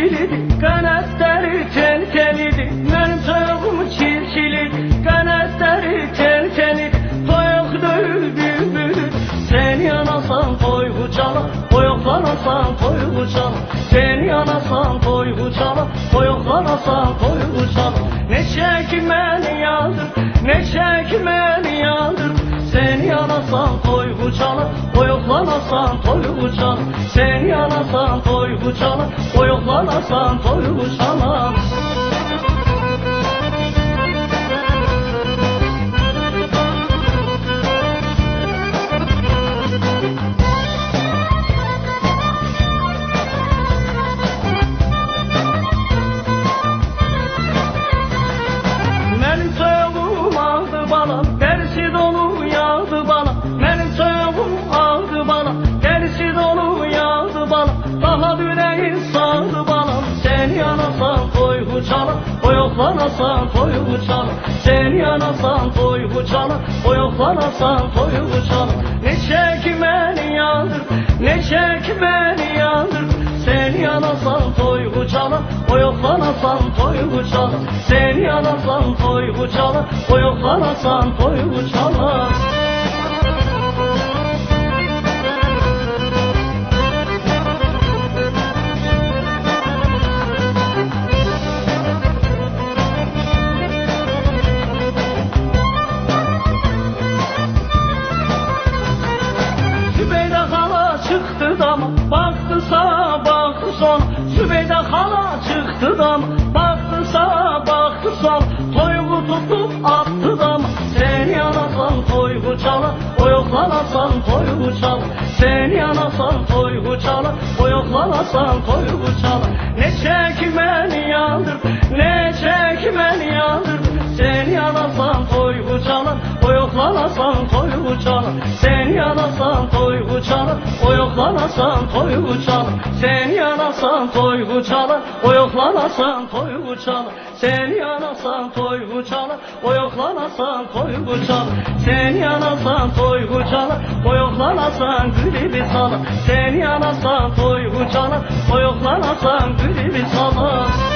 çilçili Kanatları telteli Benim soğuğum çilçili Kanatları telteli Toyokdur bülbülü Sen yanasan toy uçala Toyoklanasan toy uçala Sen yanasan toy uçala Toyoklanasan toy uçala Ne çekmeni yandır Ne çekmeni yandır Sen yanasan toy uçala Toyoklanasan toy uçala çalar Boyoklanasan toygu çalar boyoklanasan toygu çalar. Sen yanasan toygu çalar, boyoklanasan toygu çalar. Ne çekmeni yandır, ne çekmeni yandır. Sen yanasan toygu çalar, boyoklanasan toygu çalar. Sen yanasan toygu çalar, boyoklanasan toygu çalar. Sübeyde dama Baktı sağa baktı son Sübeyde hala çıktı dama Baktı sağa baktı son Toygu tutup attı dama Sen yanasan toygu çalar Oyoklanasan toygu çalar Sen yanasan toygu çalar Oyoklanasan toygu çalar Ne çekmeni yandır Ne çekmeni yandır. Sen yanasan toygu çalar Oyoklanasan toygu çalar Sen yanasan toygu çalar Oyoklanasan toygu çalar Sen yanasan toygu çalar Oyoklanasan toygu çalar Sen yanasan toygu çalar Oyoklanasan toygu çalar Sen yanasan toygu çalar Oyoklanasan gülü salar Sen yanasan toygu çalar Oyoklanasan gülü salar